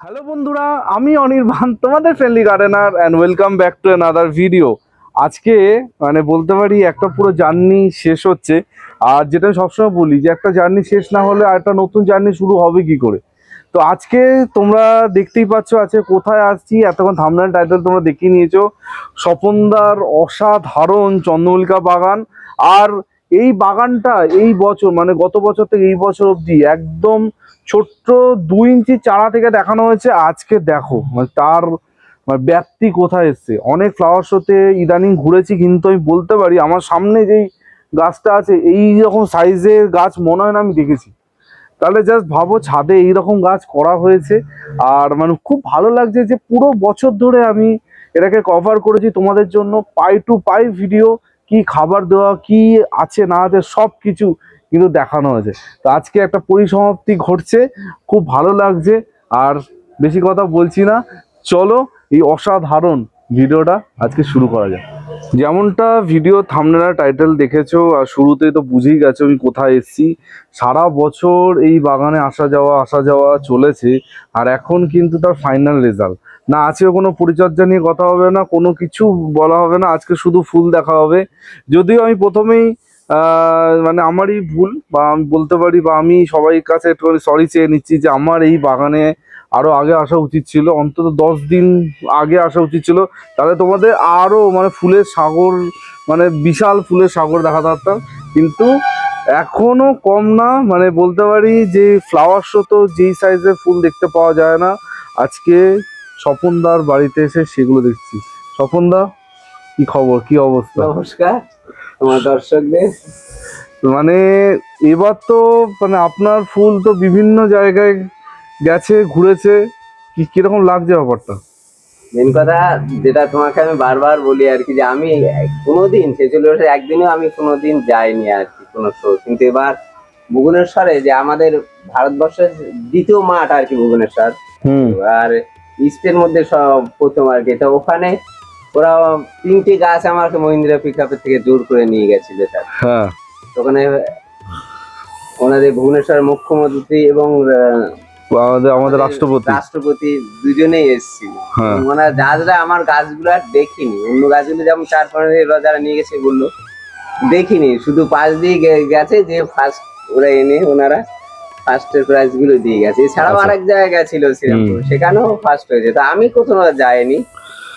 Hello বন্ধুরা, আমি অনির্বাণ, তোমাদের friendly gardener and welcome back to another video আজকে মানে বলতে পারি, একটা পুরো জার্নি শেষ হচ্ছে। আর যেটা আমি সবসময় বলি, যে একটা জার্নি শেষ না হলে আর একটা নতুন জার্নি শুরু হবে কি করে? তো আজকে তোমরা দেখতেই পাচ্ছ, আজকে কোথায় আসছি, এতক্ষণ থামনাল টাইটেল তোমরা দেখিয়ে নিয়েছো। স্বপনদার অসাধারণ চন্দ্রমল্লিকা বাগান। আর এই বাগানটা এই বছর মানে গত বছর থেকে এই বছর অবধি একদম ছোট্ট দুই ইঞ্চি চারা থেকে দেখানো হয়েছে। আজকে দেখো মানে তার মানে ব্যাপ্তি কোথায় এসছে? অনেক ফ্লাওয়ার শোতে ইদানিং ঘুরেছি, কিন্তু আমি বলতে পারি, আমার সামনে যেই গাছটা আছে, এই রকম সাইজের গাছ মনে হয় না আমি দেখেছি। তাহলে জাস্ট ভাবো ছাদে এইরকম গাছ করা হয়েছে, আর মানে খুব ভালো লাগছে যে পুরো বছর ধরে আমি এটাকে কভার করেছি তোমাদের জন্য পাই টু পাই ভিডিও কি খাবার দেওয়া, কি আছে না আছে সব কিছু কিন্তু দেখানো হয়েছে। তো আজকে একটা পরিসমাপ্তি ঘটছে, খুব ভালো লাগছে, আর বেশি কথা বলছি না। চলো এই অসাধারণ ভিডিওটা আজকে শুরু করা যাক। যেমনটা ভিডিও থামনেলা টাইটেল দেখেছ, আর শুরুতেই তো বুঝেই গেছো আমি কোথায় এসেছি। সারা বছর এই বাগানে আসা যাওয়া আসা যাওয়া চলেছে, আর এখন কিন্তু তার ফাইনাল রেজাল্ট না, আজকে কোনো পরিচর্যা নিয়ে কথা হবে না, কোনো কিছু বলা হবে না, আজকে শুধু ফুল দেখা হবে। যদিও আমি প্রথমেই মানে আমারই ভুল বা আমি বলতে পারি বা আমি সবাই কাছে একটু সরি চেয়ে নিচ্ছি যে আমার এই বাগানে আরও আগে আসা উচিত ছিল, অন্তত দশ দিন আগে আসা উচিত ছিল। তাহলে তোমাদের আরও মানে ফুলের সাগর মানে বিশাল ফুলের সাগর দেখা থাকতাম। কিন্তু এখনও কম না মানে বলতে পারি যে ফ্লাওয়ার শো তো যেই সাইজের ফুল দেখতে পাওয়া যায় না। আজকে স্বপনদার বাড়িতে এসে সেগুলো দেখছি। স্বপনদা, কি খবর? কি অবস্থা? নমস্কার। তোমার দর্শকদের? মানে এবার তো মানে আপনার ফুল তো বিভিন্ন জায়গায় গেছে ঘুরেছে। কি কীরকম লাগছে ব্যাপারটা? মেন কথা যেটা তোমাকে আমি বারবার বলি আর কি যে আমি কোনোদিন ছেচল্লিশ বছর একদিনও আমি কোনোদিন যাইনি আর কি কোনো শো কিন্তু এবার ভুবনেশ্বরে যে আমাদের ভারতবর্ষের দ্বিতীয় মাঠ আর কি ভুবনেশ্বর আর ইস্টের মধ্যে সব প্রথম আর কি। তো ওখানে ওরা তিনটি গাছ আমাকে মহিন্দ্রা পিক থেকে জোর করে নিয়ে গেছিল স্যার। হ্যাঁ। ওখানে ওনাদের ভুবনেশ্বর মুখ্যমন্ত্রী এবং আমাদের আমাদের রাষ্ট্রপতি। রাষ্ট্রপতি দুজনেই এসেছিল। হ্যাঁ। মানে আমার গাছগুলো আর দেখিনি। অন্য গাছগুলো যেমন চার পাঁচ যারা নিয়ে গেছে বলল দেখিনি। শুধু পাশ দিয়ে গেছে যে ফার্স্ট ওরা এনে ওনারা ফার্স্টের প্রাইজগুলো দিয়ে গেছে। এছাড়াও আচ্ছা। আরেক জায়গায় গেছিল শ্রীরামপুর। সেখানেও ফার্স্ট হয়েছে। তা আমি কোথাও যাইনি।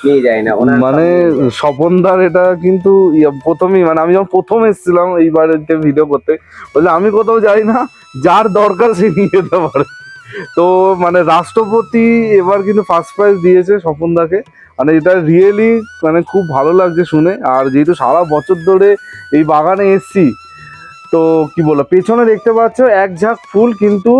নিয়ে যাই না মানে সব- স্বপনদার এটা কিন্তু ইয়ে প্রথমেই মানে আমি যখন প্রথম এসেছিলাম এই বাড়িতে ভিডিও করতে বলছে আমি কোথাও যাই না যার দরকার সে নিয়ে যেতে পারে। তো মানে রাষ্ট্রপতি এবার কিন্তু ফার্স্ট প্রাইজ দিয়েছে স্বপনদাকে। মানে এটা রিয়েলি মানে খুব ভালো লাগছে শুনে। আর যেহেতু সারা বছর ধরে এই বাগানে এসছি তো কি বলব পেছনে দেখতে পাচ্ছ এক ঝাঁক ফুল কিন্তু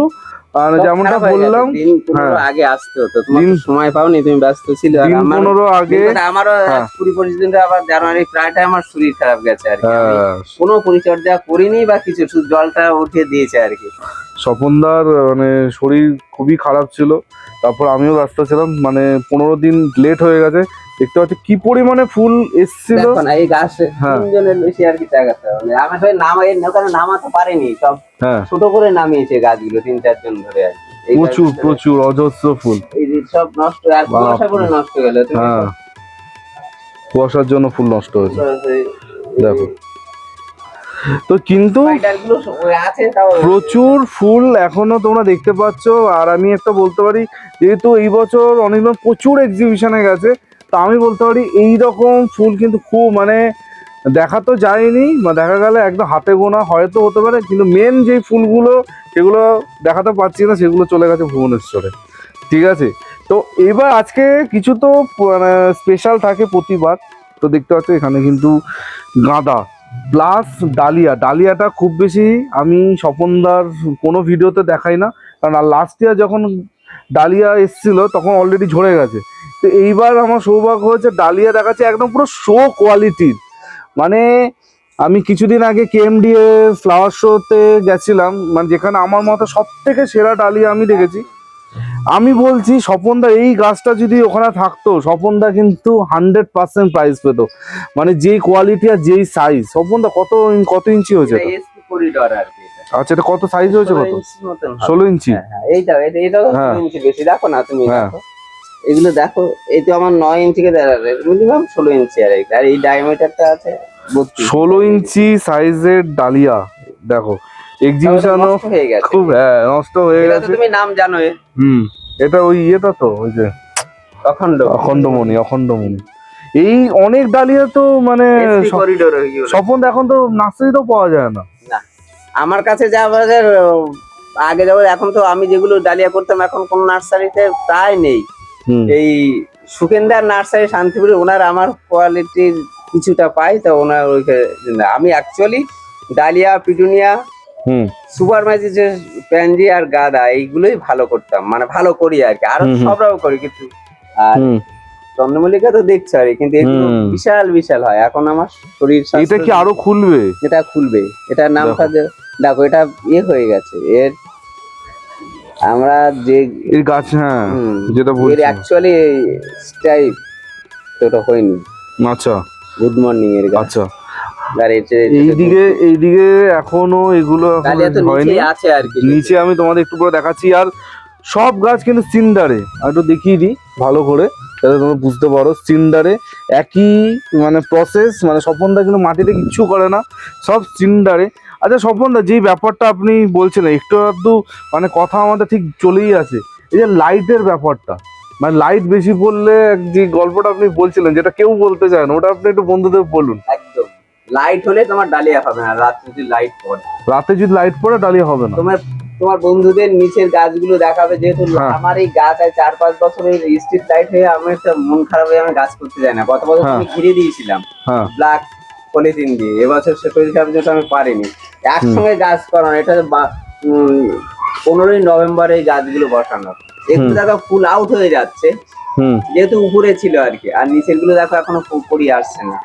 সব যেমনটা। বললাম হ্যাঁ। আগে আসতে হতো তোমার সময় পাওনি তুমি ব্যস্ত ছিল আর আমার পনেরো আগে আমারও হ্যাঁ। কুড়ি পঁচিশ দিন আবার জানুয়ারি প্রায়টা আমার শরীর খারাপ গেছে আর কি হ্যাঁ, কোনো পরিচর্যা করিনি বা কিছু শুধু জলটা উঠিয়ে দিয়েছে আর কি স্বপনদার মানে শরীর খুবই খারাপ ছিল তারপর আমিও ব্যস্ত ছিলাম মানে পনেরো দিন লেট হয়ে গেছে দেখতে পাচ্ছি কি পরিমাণে ফুল এসছিল। দেখো না এই গাছে হ্যাঁ। তিনজনের বেশি আর কি জায়গাতে হবে। আমার সবাই নামাই ওখানে নামাতে পারেনি সব হ্যাঁ। ছোট করে নামিয়েছে গাছগুলো তিন চারজন ধরে আর কি। প্রচুর প্রচুর অজস্র ফুল। এই সব নষ্ট আর কুয়াশা করে নষ্ট গেল হ্যাঁ। কুয়াশার জন্য ফুল নষ্ট হয়েছে। দেখো। তো কিন্তু প্রচুর ফুল এখনও তোমরা দেখতে পাচ্ছ। আর আমি একটা বলতে পারি যেহেতু এই বছর অনেকজন প্রচুর এক্সিবিশনে গেছে তা আমি বলতে পারি এই রকম ফুল কিন্তু খুব মানে দেখা তো যায়নি, বা দেখা গেলে একদম হাতে গোনা হয়তো হতে পারে, কিন্তু মেন যেই ফুলগুলো সেগুলো দেখাতে পাচ্ছি না, সেগুলো চলে গেছে ভুবনেশ্বরে। ঠিক আছে? তো এবার আজকে কিছু তো মানে স্পেশাল থাকে প্রতিবার, তো দেখতে পাচ্ছ এখানে কিন্তু গাঁদা প্লাস ডালিয়া। ডালিয়াটা খুব বেশি আমি স্বপনদার কোনো ভিডিওতে দেখাই না, কারণ আর লাস্ট ইয়ার যখন ডালিয়া এসছিল, তখন অলরেডি ঝরে গেছে। তো এইবার আমার সৌভাগ্য হয়েছে ডালিয়া দেখাচ্ছে একদম পুরো শো কোয়ালিটির মানে আমি কিছুদিন আগে কেএমডিএ ফ্লাওয়ার শোতে গেছিলাম মানে যেখানে আমার মতো সব থেকে সেরা ডালিয়া আমি দেখেছি। আমি বলছি স্বপনদা এই গাছটা যদি ওখানে থাকতো স্বপনদা কিন্তু হান্ড্রেড পার্সেন্ট প্রাইস পেত। মানে যেই কোয়ালিটি আর যেই সাইজ স্বপনদা কত কত ইঞ্চি হয়েছে। আচ্ছা এটা কত সাইজ হয়েছে কত? ষোলো ইঞ্চি? হ্যাঁ, হ্যাঁ, এইটা এটা হ্যাঁ। ইঞ্চি বেশি। দেখো না তুমি। দেখো। এগুলো দেখো এই তো আমার নয় দাঁড়াবে মিনিমাম ষোলো ইঞ্চি আর আর এই ডায়ামিটারটা আছে ষোলো ইঞ্চি সাইজের ডালিয়া দেখো। এক্সিবিশনও হয়ে গেছে। খুব হ্যাঁ নষ্ট হয়ে গেছে। তুমি নাম জানো হুম এটা ওই ইয়েটা তো ওই যে অখণ্ড অখণ্ডমণি অখণ্ডমণি। এই অনেক ডালিয়া তো মানে স্বপন এখন তো নার্সারিতেও পাওয়া যায় না। আমার কাছে যা আগে যাব এখন তো আমি যেগুলো ডালিয়া করতাম এখন কোন নার্সারিতে প্রায় নেই। এই সুকেন্দার নার্সারি শান্তিপুরে ওনার আমার কোয়ালিটির কিছুটা পাই তো ওনার ওইখানে আমি অ্যাকচুয়ালি ডালিয়া পিটুনিয়া হুম। সুপার ম্যাজিকের প্যানজি আর গাদা এইগুলোই ভালো করতাম মানে ভালো করি আর কি আরও। সব রকম করি কিন্তু আর চন্দ্রমল্লিকা তো দেখছ আর কিন্তু বিশাল বিশাল হয় এখন আমার শরীর এটা কি আরও খুলবে? এটা খুলবে এটার নামটা যে- দেখো এটা ইয়ে হয়ে গেছে এর আমরা যে গাছ হ্যাঁ যেটা এর অ্যাকচুয়ালি স্টাইপ তো ওটা হয়নি। আচ্ছা। গুড মর্নিং এর গাছ। আচ্ছা। এইদিকে এইদিকে এখনও এগুলো হয়নি। আছে আর কি। নিচে আমি তোমাদের একটু পরে দেখাচ্ছি। আর সব গাছ কিন্তু সিন্ডারে। আর একটু দেখিয়ে দিই ভালো করে। যাতে তোমরা বুঝতে পারো সিন্ডারে একই মানে প্রসেস মানে স্বপনদা কিন্তু মাটিতে কিচ্ছু করে না। সব সিন্ডারে। আচ্ছা স্বপনদা যে ব্যাপারটা আপনি বলছেন একটু আধটু মানে কথা আমাদের ঠিক চলেই আছে। এই যে লাইটের ব্যাপারটা মানে লাইট বেশি পড়লে যে গল্পটা আপনি বলছিলেন যেটা কেউ বলতে চায় না ওটা আপনি একটু বন্ধুদের বলুন। একদম। লাইট হলে তোমার ডালিয়া হবে না রাত যদি লাইট পড়ে। রাতে যদি লাইট পড়ে ডালিয়া হবে না। তোমার তোমার বন্ধুদের নিচের গাছগুলো দেখাবে যেহেতু হ্যাঁ। আমার এই গাছ আছে চার পাঁচ বছর এই স্ট্রিট লাইট হয়ে আমার একটা মন খারাপ হয়ে আমি গাছ করতে যাই না। গত বছর হ্যাঁ। আমি ঘিরে দিয়েছিলাম। ব্ল্যাক পলিথিন দিয়ে। এবছর সে জন্য আমি পারিনি। একসঙ্গে গাছ করানো এটা পনেরোই নভেম্বর এই গাছগুলো বসানো। একটু দেখো ফুল আউট হয়ে যাচ্ছে। যেহেতু উপরে ছিল আর কি আর নিচেরগুলো দেখো এখনও পড়ি আসছে না।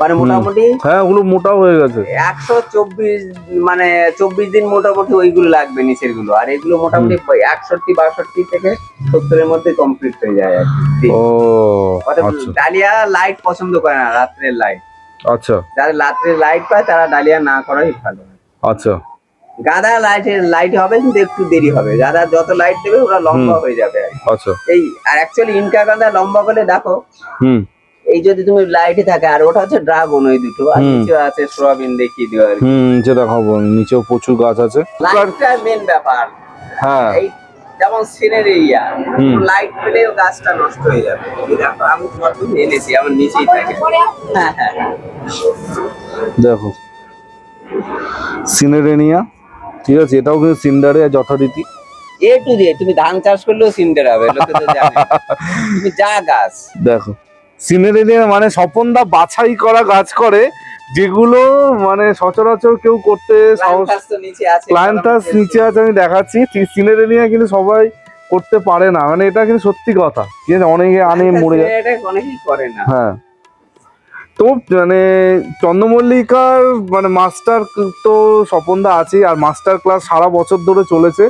মানে মোটামুটি হ্যাঁ ওগুলো মোটাও হয়ে গেছে। একশো চব্বিশ মানে চব্বিশ দিন মোটামুটি ওইগুলো লাগবে নিচেরগুলো আর এগুলো মোটামুটি একষট্টি বাষট্টি থেকে সত্তরের মধ্যে কমপ্লিট হয়ে যায় আর কি। আচ্ছা। ডালিয়া লাইট পছন্দ করে না রাত্রের লাইট আচ্ছা। যারা রাত্রের লাইট পায় তারা ডালিয়া না করাই ভালো। আচ্ছা। গাদা লাইটের লাইট হবে কিন্তু একটু দেরি হবে। গাদা যত লাইট দেবে ওরা লম্বা হয়ে যাবে। আচ্ছা। এই আর অ্যাকচুয়ালি ইনকা গাঁদা লম্বা করলে দেখো। হুম। এই যদি তুমি লাইটে থাকে আর ওটা হচ্ছে ড্রাগন ওই দুটো আর নিচে আছে সোয়াবিন দেখিয়ে দিও আর হুম নিচে দেখাবো নিচেও প্রচুর গাছ আছে। লাইটটা মেন ব্যাপার। হ্যাঁ। যেমন সিনের এরিয়া লাইট পেলেও গাছটা নষ্ট হয়ে যাবে। আমি এনেছি আমার নিচেই থাকে। হ্যাঁ হ্যাঁ। দেখো। সিনেরেনিয়া ঠিক আছে এটাও কিন্তু সিন্ডারে যথারীতি। এ টু দিয়ে তুমি ধান চাষ করলেও সিন্ডার হবে লোকে তো জানে। তুমি যা গাছ। দেখো। সিনেরেনিয়া মানে স্বপনদা বাছাই করা গাছ করে যেগুলো মানে সচরাচর কেউ করতে সাহস নিচে আছে প্লান্টাস নিচে আছে আমি দেখাচ্ছি। সিনেরেনিয়া কিন্তু সবাই করতে পারে না। মানে এটা কিন্তু সত্যি কথা। ঠিক আছে? অনেকে আনে মরে যায়। অনেকেই করে না। হ্যাঁ। তো মানে চন্দ্রমল্লিকার মানে মাস্টার তো স্বপনদা আছে আর মাস্টার ক্লাস সারা বছর ধরে চলেছে।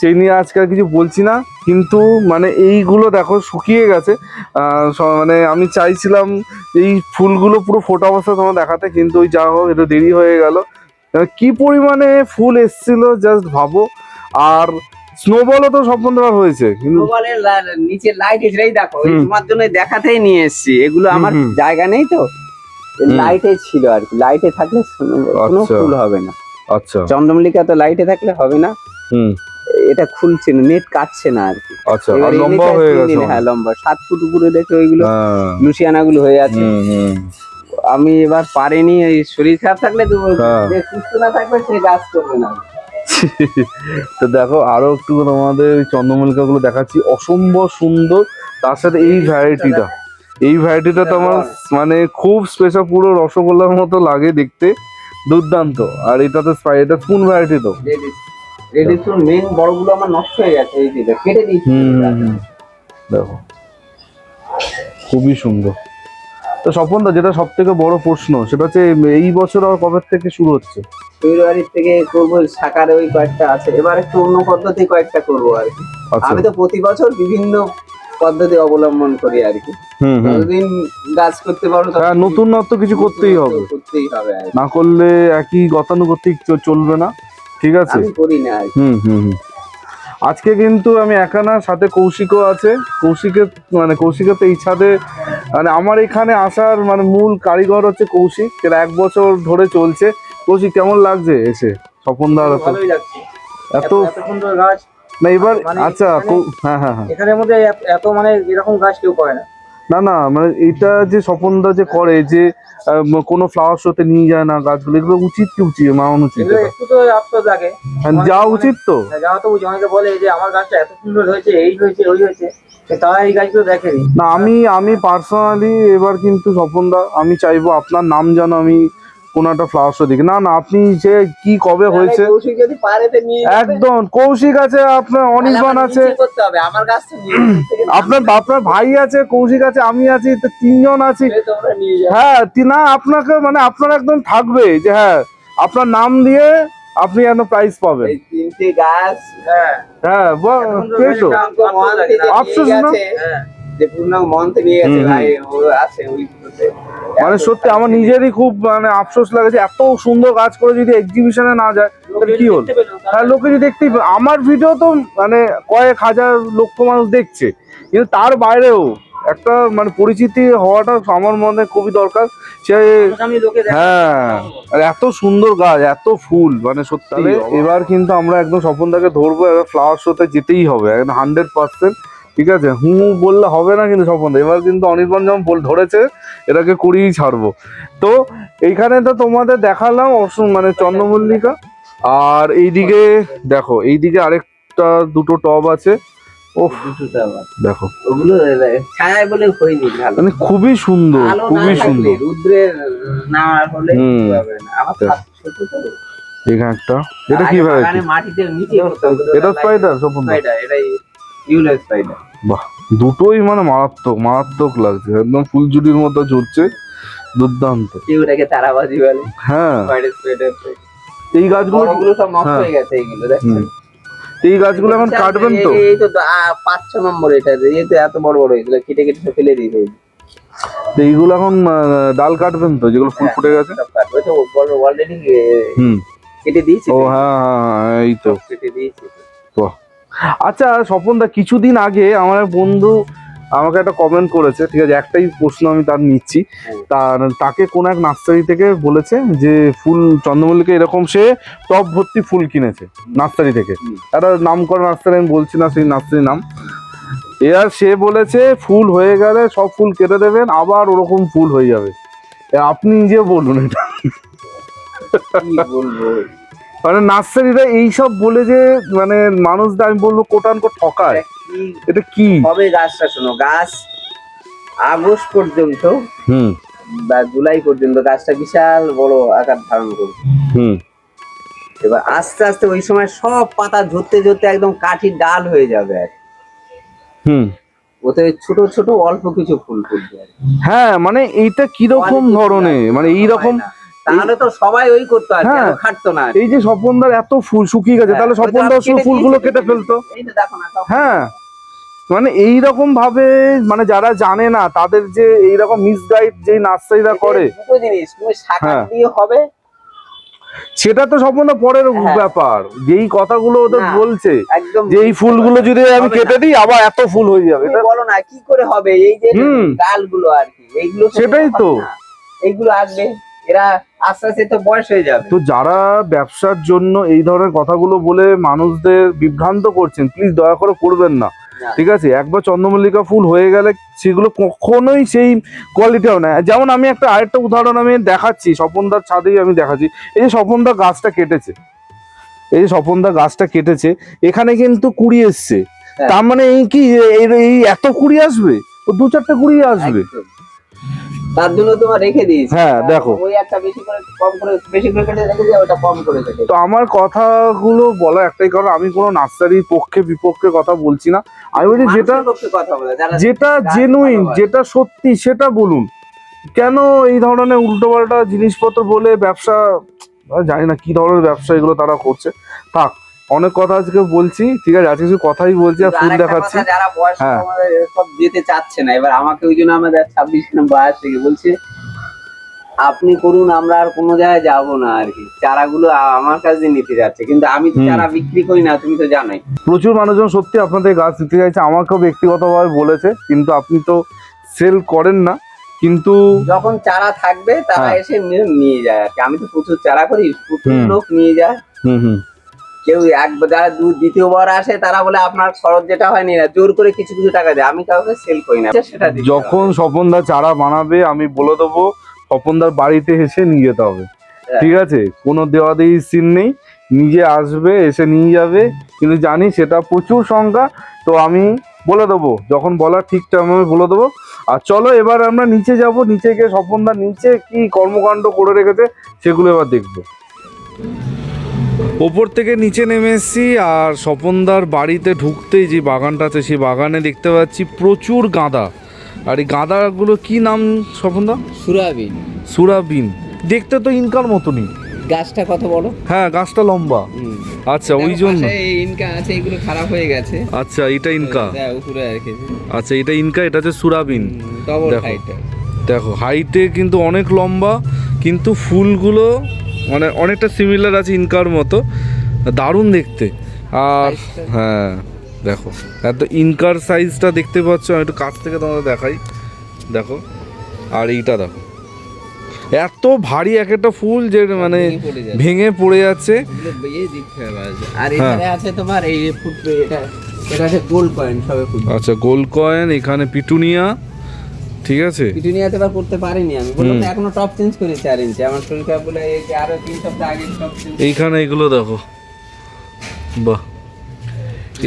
সেই নিয়ে আজকে আর কিছু বলছি না। কিন্তু মানে এইগুলো দেখো শুকিয়ে গেছে। মানে আমি চাইছিলাম এই ফুলগুলো পুরো ফোটা অবস্থা তোমার দেখাতে কিন্তু ওই যা হোক একটু দেরি হয়ে গেল। কি পরিমাণে ফুল এসছিল জাস্ট ভাবো। আর স্নোবলও তো স্বপনদার হয়েছে কিন্তু নিচে লাইট এসেই দেখো তোমার জন্য দেখাতেই নিয়ে এসেছি। এগুলো আমার। জায়গা নেই তো। লাইটে ছিল আর কি। লাইটে থাকলে কোনো আচ্ছা। ফুল হবে না। আচ্ছা। চন্দ্রমল্লিকা তো লাইটে থাকলে হবে না। হুম। এটা খুলছে না নেট কাটছে না আর কি। আচ্ছা লম্বা হয়ে গেছে হ্যাঁ লম্বা। সাত ফুট উপরে দেখে ওইগুলো হ্যাঁ। লুসিয়ানা গুলো হয়ে আছে। আমি এবার পারিনি এই শরীর খারাপ থাকলে তো হ্যাঁ। সুস্থ না সে গাছ করবে না। তো দেখো আরও একটু তোমাদের চন্দ্রমল্লিকা গুলো দেখাচ্ছি। অসম্ভব সুন্দর তার সাথে এই ভ্যারাইটিটা এই ভ্যারাইটিটা তো আমার মানে খুব স্পেশাল পুরো রসগোল্লার মতো লাগে দেখতে। দুর্দান্ত। আর এটা তো এটা কোন ভ্যারাইটি তো রেডিসন মেন বড়গুলো আমার নষ্ট হয়ে গেছে এই যে কেটে দিয়েছি। দেখো। খুবই সুন্দর। তো স্বপনদা যেটা সব থেকে বড় প্রশ্ন সেটা হচ্ছে এই বছর আর কবে থেকে শুরু হচ্ছে? ফেব্রুয়ারির থেকে করব সাকারে ওই কয়েকটা আছে। এবার একটু অন্য পদ্ধতি কয়েকটা করব আর কি। আচ্ছা। আমি তো প্রতি বছর বিভিন্ন পদ্ধতি অবলম্বন করি আর কি। যতদিন গাছ করতে পারো হ্যাঁ নতুন নত্ব কিছু করতেই হবে। করতেই হবে না করলে একই গতানুগতিক চলবে না। ঠিক আছে? করি না হুম হুম হুম। আজকে কিন্তু আমি একা না সাথে কৌশিকও আছে। কৌশিকের মানে কৌশিকের তো এই ছাদে মানে আমার এখানে আসার মানে মূল কারিগর হচ্ছে কৌশিক। এটা এক বছর ধরে চলছে। কৌশিক কেমন লাগছে এসে? স্বপনদার এত ভালোই লাগছে। এত না এবার মানে আচ্ছা হ্যাঁ হ্যাঁ হ্যাঁ। এখানের মধ্যে এত- এত মানে এরকম গাছ কেউ করে না। না না মানে এটা যে স্বপনদা যে করে যে কোনো ফ্লাওয়ার শোতে নিয়ে যায় না গাছগুলো এগুলো উচিত কি উচিত? মানানো উচিত একটু তো আফসোস লাগে হ্যাঁ, যাওয়া উচিত তো। যাওয়া তো উচিত। অনেকে বলে যে আমার গাছটা এত সুন্দর হয়েছে এই হয়েছে ওই হয়েছে। তো তারা এই গাছগুলো দেখেনি। না আমি আমি পার্সোনালি এবার কিন্তু স্বপনদা আমি চাইব আপনার নাম যেন আমি কোনো একটা ফ্লাওয়ার শো দেখি। না না আপনি যে কি কবে হয়েছে। একদম কৌশিক আছে আপনার অনির্বাণ আছে। আপনার আপনার ভাই আছে কৌশিক আছে আমি আছি তো তিনজন আছি। হ্যাঁ না আপনাকে মানে আপনার একদম থাকবে যে হ্যাঁ আপনার নাম দিয়ে আপনি যেন প্রাইজ পাবেন। হ্যাঁ। হ্যাঁ এত আফসোস না? যে পূর্ণাঙ্গ মন থেকে নিয়ে গেছে ভাই ও আছে ওইগুলোতে। মানে সত্যি আমার নিজেরই খুব মানে আফসোস লাগছে এত সুন্দর কাজ করে যদি এক্সিবিশনে না যায় তাহলে কি হল? হ্যাঁ লোকে যদি দেখতেই আমার ভিডিও তো মানে কয়েক হাজার লক্ষ মানুষ দেখছে কিন্তু তার বাইরেও একটা মানে পরিচিতি হওয়াটা আমার মনে খুবই দরকার সে। হ্যাঁ আর এত সুন্দর গাছ এত ফুল মানে সত্যি এবার কিন্তু আমরা একদম স্বপনদাকে ধরবো এবার ফ্লাওয়ার শোতে যেতেই হবে একদম হান্ড্রেড পার্সেন্ট ঠিক আছে? হু বললে হবে না কিন্তু স্বপনদা এবার কিন্তু অনির্বাণ যখন বল ধরেছে এটাকে করিয়েই ছাড়বো। তো এইখানে তো তোমাদের দেখালাম মানে চন্দ্রমল্লিকা। আর এইদিকে দেখো এইদিকে আরেকটা দুটো টব আছে। দেখো। ওগুলো বলে হয়নি মানে খুবই সুন্দর খুবই সুন্দর। রুদ্রের না হলে। এখানে একটা। এটা মাটিতে নিচে এটা স্পাইডার স্বপনদা এটাই স্পাইডার বাহ দুটোই মানে মারাত্মক মারাত্মক লাগছে। একদম ফুলঝুরির মতো ঝরছে দুর্দান্ত। কেউ ওটাকে তারাবাজি বলে। হ্যাঁ। এই গাছগুলো সব নষ্ট হ্যাঁ। হয়ে গেছে এইগুলো দেখছেন এই গাছগুলো এখন কাটবেন তো? এই- তো পাঁচ ছ নম্বর এটা এই তো এত বড় বড় এগুলো কেটে কেটে সব ফেলে দিয়েছে। তো এইগুলো এখন ডাল কাটবেন তো যেগুলো ফুল ফুটে গেছে? তো অলরেডি হুম। কেটে দিয়েছি ও হ্যাঁ হ্যাঁ হ্যাঁ, এই তো। কেটে দিয়েছি বাহ। আচ্ছা স্বপনদা কিছুদিন আগে আমার এক বন্ধু আমাকে একটা কমেন্ট করেছে ঠিক আছে একটাই প্রশ্ন আমি তার নিচ্ছি। তার তাকে কোন এক নার্সারি থেকে বলেছে যে ফুল চন্দ্রমল্লিকে এরকম সে টপ ভর্তি ফুল কিনেছে নার্সারি থেকে। একটা নাম করা নার্সারি আমি বলছি না সেই নার্সারির নাম। এবার সে বলেছে ফুল হয়ে গেলে সব ফুল কেটে দেবেন আবার ওরকম ফুল হয়ে যাবে। আপনি নিজে বলুন এটা। বলব? মানে নার্সারিরা এইসব বলে যে মানে মানুষদের আমি বলব কোটান কোট ঠকায়। এটা কি? হবে গাছটা শোনো গাছ আগস্ট পর্যন্ত হুম। বা জুলাই পর্যন্ত গাছটা বিশাল বড় আকার ধারণ করবে। হুম। এবার আস্তে আস্তে ওই সময় সব পাতা ঝরতে ঝরতে একদম কাঠি ডাল হয়ে যাবে আর হুম। ওতে ছোট ছোট অল্প কিছু ফুল ফুটবে হ্যাঁ মানে এইটা কীরকম ধরনের? মানে এইরকম না। তাহলে তো সবাই ওই করতো আর কি, হ্যাঁ। খাটতো না এই যে স্বপনদার এত ফুল শুকিয়ে গেছে হ্যাঁ, তাহলে স্বপনদার কেটে ফুলগুলো কেটে ফেলতো? সব হ্যাঁ। মানে এই রকম ভাবে মানে যারা জানে না তাদের যে এইরকম মিসগাইড যে নার্সারিরা করে। দুটো জিনিস তুমি শাখা হ্যাঁ। দিয়ে হবে। সেটা তো সম্পূর্ণ পরের। ব্যাপার। যেই কথাগুলো ওদের বলছে যে এই ফুলগুলো যদি আমি কেটে দিই আবার এত ফুল হয়ে যাবে। বলো না কি করে হবে? এই যে। ডালগুলো আর কি এইগুলো সেটাই তো। এইগুলো আসবে। এরা আস্তে আস্তে তো বয়স হয়ে যাবে। তো যারা ব্যবসার জন্য এই ধরনের কথাগুলো বলে মানুষদের বিভ্রান্ত করছেন প্লিজ দয়া করে করবেন না। ঠিক আছে? একবার চন্দ্রমল্লিকা ফুল হয়ে গেলে সেগুলো কখনোই সেই কোয়ালিটি হবে না। যেমন আমি একটা আরেকটা উদাহরণ আমি দেখাচ্ছি স্বপনদার ছাদেই আমি দেখাচ্ছি। এই যে স্বপনদা গাছটা কেটেছে এই যে স্বপনদা গাছটা কেটেছে এখানে কিন্তু কুড়ি এসছে। হ্যাঁ। তার মানে এই কি এই- এত কুড়ি আসবে? ও দু চারটে কুড়ি আসবে। তার জন্য তোমার রেখে দিয়েছি। হ্যাঁ, দেখো। ওই একটা বেশি করে কম করে বেশি করে কেটে রেখে দিয়ে ওটা কম করে তো আমার কথাগুলো বলা একটাই কারণ আমি কোনো নার্সারির পক্ষে বিপক্ষে কথা বলছি না। আমি বলছি যেটা যেটা জেনুইন যেটা সত্যি সেটা বলুন। কেন এই ধরনের উল্টোপাল্টা জিনিসপত্র বলে ব্যবসা জানি না কি ধরনের ব্যবসা এগুলো তারা করছে। থাক অনেক কথা আজকে বলছি ঠিক আছে? আজকে কিছু কথাই বলছি আর ফুল দেখাচ্ছি। যারা বয়স্ক হ্যাঁ। সব যেতে চাচ্ছে না। এবার আমাকে ওই জন্য আমাদের ছাব্বিশ বয়স থেকে বলছে আপনি করুন আমরা আর কোনো জায়গায় যাব না আর কি। চারাগুলো আমার কাছে নিতে যাচ্ছে। কিন্তু আমি তো চারা বিক্রি করি না তুমি তো জানোই। প্রচুর মানুষজন সত্যি আপনাদের গাছ দিতে চাইছে আমাকেও ব্যক্তিগতভাবে বলেছে কিন্তু আপনি তো সেল করেন না। কিন্তু যখন চারা থাকবে তারা হ্যাঁ। এসে নিয়ে নিয়ে যায় আর কি। আমি তো প্রচুর চারা করি প্রচুর লোক নিয়ে যায়। হুম হুম। কেউ একবার যারা দ্বিতীয়বার আসে তারা বলে আপনার খরচ যেটা হয়নি না জোর করে কিছু কিছু টাকা দেয়। আমি কাউকে সেল করি না সেটা যখন হবে। স্বপনদা চারা বানাবে আমি বলে দেবো স্বপনদার বাড়িতে এসে নিয়ে যেতে হবে। হ্যাঁ। ঠিক আছে? কোনো দেওয়া দেওয়ি সিন নেই। নিজে আসবে এসে নিয়ে যাবে। কিন্তু জানি সেটা প্রচুর সংখ্যা। তো আমি বলে দেবো যখন বলার ঠিক টাইম আমি বলে দেবো। আর চলো এবার আমরা নিচে যাব। নিচে গিয়ে স্বপনদা নিচে কি কর্মকাণ্ড করে রেখেছে সেগুলো এবার দেখব। ওপর থেকে নিচে নেমে এসেছি আর স্বপনদার বাড়িতে ঢুকতেই যে বাগানটা আছে সেই বাগানে দেখতে পাচ্ছি প্রচুর গাঁদা। আর এই গাঁদাগুলো কি নাম স্বপনদা? সুরাবিন। সুরাবিন। দেখতে তো ইনকার মতনই। গাছটা কত বড়? হ্যাঁ গাছটা লম্বা। আচ্ছা ওই জন্য। ইনকা আছে এগুলো খারাপ হয়ে গেছে। আচ্ছা এটা ইনকা আচ্ছা এটা ইনকা এটা হচ্ছে সুরাবিন। দেখো। দেখো হাইটে কিন্তু অনেক লম্বা কিন্তু ফুলগুলো মানে অনেকটা সিমিলার আছে ইনকার মতো। দারুণ দেখতে। আর হ্যাঁ দেখো। এত ইনকার সাইজটা দেখতে পাচ্ছ আমি একটু কাছ থেকে তোমাদের দেখাই। দেখো। আর এইটা দেখো। এত ভারী এক একটা ফুল যে মানে ভেঙে পড়ে যাচ্ছে। আর হ্যাঁ। এখানে আছে তোমার এই যে এটা এটা আছে গোল্ড কয়েন সবে ফুট আচ্ছা গোল্ড কয়েন এখানে পিটুনিয়া ঠিক আছে? পিটুনিয়াতে এবার করতে পারিনি আমি। বললাম এখনও টপ চেঞ্জ করি চার ইঞ্চি। আমার শরীর খারাপ বলে এই যে আরও তিন সপ্তাহ আগে টপ চেঞ্জ এইখানে এগুলো দেখো। বাহ।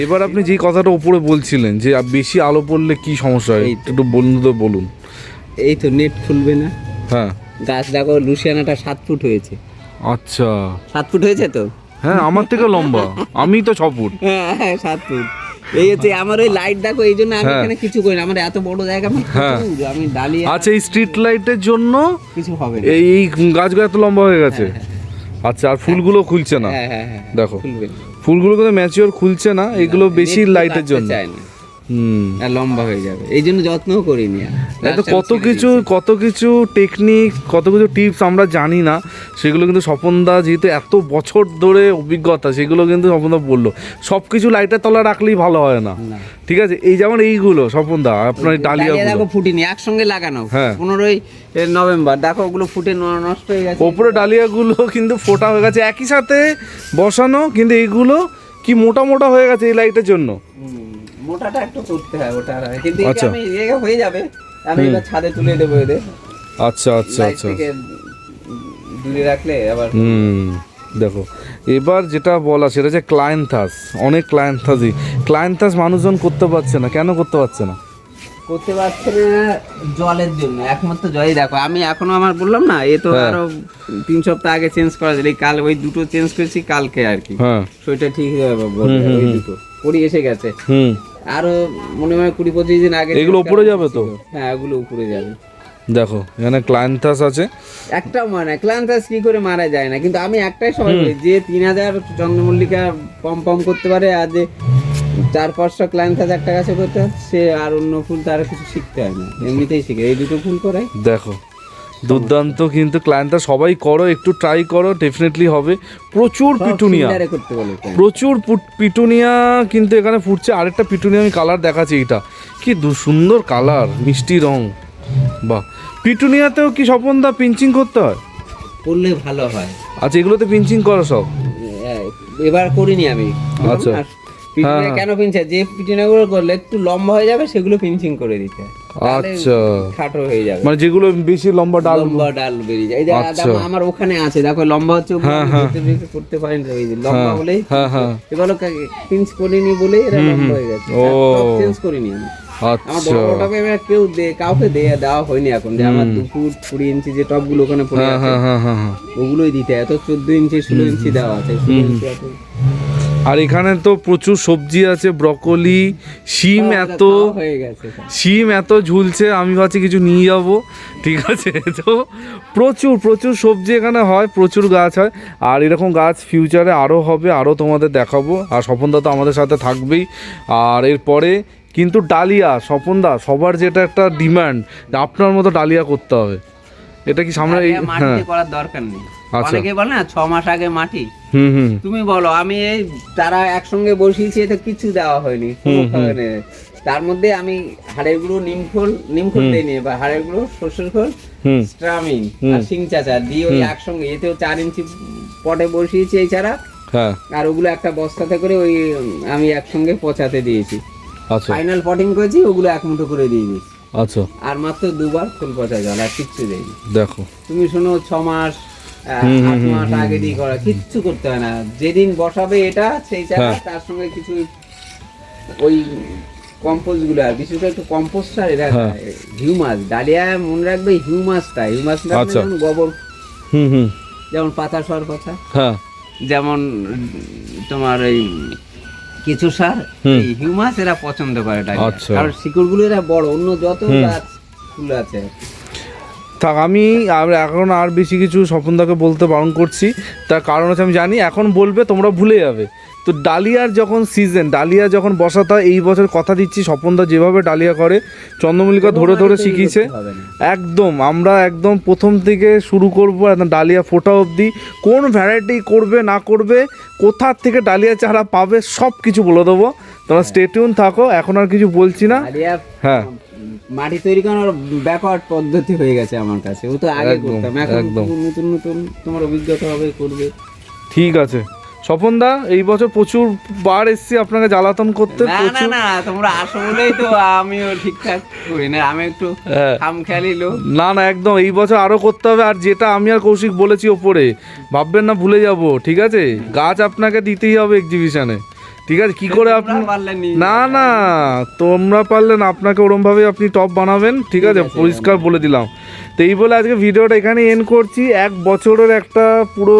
এবার আপনি যে কথাটা উপরে বলছিলেন যে বেশি আলো পড়লে কি সমস্যা হয়। একটু তো বলুন। এই তো নেট খুলবে না। হ্যাঁ। গাছ দেখো লুসিয়ানাটা সাত ফুট হয়েছে। আচ্ছা। সাত ফুট হয়েছে তো? হ্যাঁ আমার থেকে লম্বা। আমি তো ছ ফুট। হ্যাঁ হ্যাঁ সাত ফুট। এই হচ্ছে আমার ওই লাইট দেখো এই জন্য আমি হ্যাঁ। এখানে কিছু করি না। আমার এত বড় জায়গা আমি হ্যাঁ। প্রচুর, আমি ডালিয়ে আচ্ছা এই স্ট্রিট লাইটের জন্য কিছু হবে না। এই এই গাছগুলো এত লম্বা হয়ে গেছে? আচ্ছা আর ফুলগুলো খুলছে না? হ্যাঁ হ্যাঁ হ্যাঁ। দেখো। খুলবে ফুলগুলো কিন্তু ম্যাচিওর খুলছে না এগুলো বেশি লাইটের জন্য। চায় না। হুম। আর লম্বা হয়ে যাবে। এই জন্য যত্নও করিনি আর। এত কত কিছু কত কিছু টেকনিক কত কিছু টিপস আমরা জানি না। সেগুলো কিন্তু স্বপনদা যেহেতু এত বছর ধরে অভিজ্ঞতা সেগুলো কিন্তু স্বপনদা বলল। সব কিছু লাইটের তলা রাখলেই ভালো হয় না। ঠিক আছে? এই যেমন এইগুলো স্বপনদা আপনার ডালিয়া ডালিয়াগুলো। দেখো ফুটিনি একসঙ্গে লাগানো। হ্যাঁ। পনেরোই নভেম্বর। দেখো ওগুলো ফুটে নষ্ট হয়ে গেছে। ওপরে ডালিয়াগুলো কিন্তু ফোটা হয়ে গেছে। একই সাথে বসানো কিন্তু এইগুলো কি মোটা মোটা হয়ে গেছে এই লাইটের জন্য? মোটাটা একটু করতে হয় ওটা আর কিন্তু এটা আচ্ছা। আমি হয়ে যাবে আমি। এবার ছাদে তুলে দেবো এদের। আচ্ছা আচ্ছা আচ্ছা। দূরে রাখলে আবার হুম দেখো। এবার যেটা বলা সেটা হচ্ছে ক্লায়েন্থাস। অনেক ক্লায়েন্থাসই। ক্লায়েন্থাস মানুষজন করতে পারছে না। কেন করতে পারছে না? করতে পারছে না জলের জন্য। একমাত্র জলই দেখো। আমি এখনও আমার বললাম না এ তো হ্যাঁ। আরও তিন সপ্তাহ আগে চেঞ্জ করা যায়। কাল ওই দুটো চেঞ্জ করেছি কালকে আর কি। হ্যাঁ। শরীরটা ঠিক হয়ে যাবে ওই দুটো। পরি এসে গেছে। হুম। আরও মনে হয় কুড়ি পঁচিশ দিন আগে এগুলো উপরে যাবে তো? হ্যাঁ ওগুলো উপরে যাবে। দেখো এখানে ক্লায়েন্থাস আছে। একটাও মারা না ক্লান্তাস কি করে মারা যায় না? কিন্তু আমি একটাই বলি যে তিন হাজার চন্দ্রমল্লিকা পম পম করতে পারে আর যে চার পাঁচশো ক্লান্তাস একটা গাছে করতে হয়, সে আর অন্য ফুল তার কিছু শিখতে হয় না। এমনিতেই শিখে। এই দুটো ফুল করে দেখো দুর্দান্ত কিন্তু ক্লায়েন্টটা সবাই করো একটু ট্রাই করো ডেফিনেটলি হবে। প্রচুর পিটুনিয়া। প্রচুর পুট- পিটুনিয়া কিন্তু এখানে ফুটছে। আরেকটা পিটুনিয়া আমি কালার দেখাচ্ছি এটা কি দু সুন্দর কালার মিষ্টি রং। বাহ। পিটুনিয়াতেও কি স্বপন দা পিঞ্চিং করতে হয়? করলে ভালো হয়। আচ্ছা এগুলোতে পিঞ্চিং করো সব। এবার করিনি আমি। আচ্ছা। পিটুনিয়া হ্যাঁ। কেন পিনছে যে পিটুনিয়াগুলো করলে একটু লম্বা হয়ে যাবে সেগুলো পিঞ্চিং করে দিতে। হয়। আচ্ছা। খাটো হয়ে যাবে। মানে যেগুলো বেশি লম্বা ডাল লম্বা ডাল বেরিয়ে যায়। এই যে আচ্ছা। আমার ওখানে আছে। দেখো লম্বা হচ্ছে হ্যাঁ, হ্যাঁ। করতে পারি না। ওই যে লম্বা হ্যাঁ, হ্যাঁ, হ্যাঁ। এগুলো পিঞ্চ করিনি বলেই এরা লম্বা হয়ে গেছে। ও। চেঞ্জ করিনি আমি আচ্ছা। কেউ দে- কাউকে দেয়া দেওয়া হয়নি এখন। যে আমার দু ফুট কুড়ি ইঞ্চি যে টপগুলো ওখানে পড়ে হ্যাঁ আছে হ্যাঁ হ্যাঁ হ্যাঁ হ্যাঁ। ওগুলোই দিতে হয়। এত চোদ্দ ইঞ্চি ষোলো ইঞ্চি দেওয়া আছে। ষোলো ইঞ্চি আছে। আর এখানে তো প্রচুর সবজি আছে ব্রকলি শিম এত শিম এত ঝুলছে আমি ভাবছি কিছু নিয়ে যাব। ঠিক আছে তো প্রচুর প্রচুর সবজি এখানে হয় প্রচুর গাছ হয়। আর এরকম গাছ ফিউচারে আরও হবে আরও তোমাদের দেখাবো। আর স্বপনদা তো আমাদের সাথে থাকবেই। আর এরপরে কিন্তু ডালিয়া স্বপনদা সবার যেটা একটা ডিমান্ড আপনার মতো ডালিয়া করতে হবে। এটা কি সামনে এই হ্যাঁ। করার দরকার নেই। অনেকে বলে না ছ মাস আগে মাটি। তুমি বলো আমি এই তারা একসঙ্গে বসিয়েছি এতে কিছু দেওয়া হয়নি। তার মধ্যে আমি হাড়ের গুঁড়ো নিম খোল নিম খোল হুম। দিইনি বা হাড়ের গুঁড়ো সর্ষের খোল স্ট্রামিং আর সিং চাচা দিয়ে ওই একসঙ্গে এতেও চার ইঞ্চি পটে বসিয়েছি এই চারা। হ্যাঁ। আর ওগুলো একটা বস্তাতে করে ওই আমি একসঙ্গে পচাতে দিয়েছি। আচ্ছা। ফাইনাল পটিং করেছি ওগুলো এক মুঠো করে দিয়ে দিয়েছি। আচ্ছা। আর মাত্র দুবার ফুল পচা জল আর কিচ্ছু দেয়নি। দেখো। তুমি শোনো ছ মাস আট মাস আগে দিয়ে করা কিচ্ছু করতে হয় না যেদিন বসাবে এটা সেই চারা হ্যাঁ। তার সঙ্গে কিছু ওই কম্পোস্টগুলো আর বিশেষ করে কম্পোস্ট আর এরা হ্যাঁ। হিউমাস ডালিয়া মনে রাখবে হিউমাসটা হিউমাস আচ্ছা। যেমন গোবর যেমন পাতা সর কথা হ্যাঁ যেমন তোমার এই কিছু সার। এই হিউমাস এরা পছন্দ করে ডালিয়া আচ্ছা। কারণ শিকড়গুলো এরা বড় অন্য যত গাছ ফুল আছে থাক আমি আর এখন আর বেশি কিছু স্বপনদাকে বলতে বারণ করছি। তার কারণ হচ্ছে আমি জানি এখন বলবে তোমরা ভুলে যাবে। তো ডালিয়ার যখন সিজন ডালিয়া যখন বসাতে হয় এই বছর কথা দিচ্ছি স্বপনদা যেভাবে ডালিয়া করে চন্দ্রমল্লিকা ধরে ধরে শিখিয়েছে। একদম আমরা একদম প্রথম থেকে শুরু করব একদম ডালিয়া ফোটা অবধি। কোন ভ্যারাইটি করবে না করবে কোথার থেকে ডালিয়া চারা পাবে সব কিছু বলে দেবো। তোমরা স্টেটিউন থাকো এখন আর কিছু বলছি না। হ্যাঁ। মাটি তৈরি করার ব্যাকওয়ার্ড পদ্ধতি হয়ে গেছে আমার কাছে। ও তো আগে করতাম এখন নতুন নতুন তোমার অভিজ্ঞতা হবে করবে। ঠিক আছে। স্বপনদা এই বছর প্রচুর বার এসছি আপনাকে জ্বালাতন করতে না না না তোমরা আসো বলেই তো আমিও ঠিকঠাক করি না আমি একটু হ্যাঁ। খাম খেয়ালি লোক। না না একদম এই বছর আরও করতে হবে আর যেটা আমি আর কৌশিক বলেছি ওপরে ভাববেন না ভুলে যাব ঠিক আছে? গাছ আপনাকে দিতেই হবে এক্সিবিশনে ঠিক আছে কি করে আপনি না। না তোমরা পারলেন আপনাকে ওরম ভাবে আপনি টপ বানাবেন ঠিক আছে আছে, পরিষ্কার বলে দিলাম। তো এই বলে আজকে ভিডিওটা এখানে এন্ড করছি। এক বছরের একটা পুরো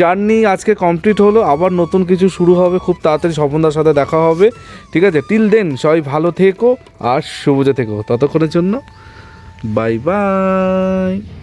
জার্নি আজকে কমপ্লিট হলো। আবার নতুন কিছু শুরু হবে খুব তাড়াতাড়ি স্বপনদার সাথে দেখা হবে। ঠিক আছে টিল দেন সবাই ভালো থেকো আর সবুজে থেকো। ততক্ষণের জন্য বাই বাই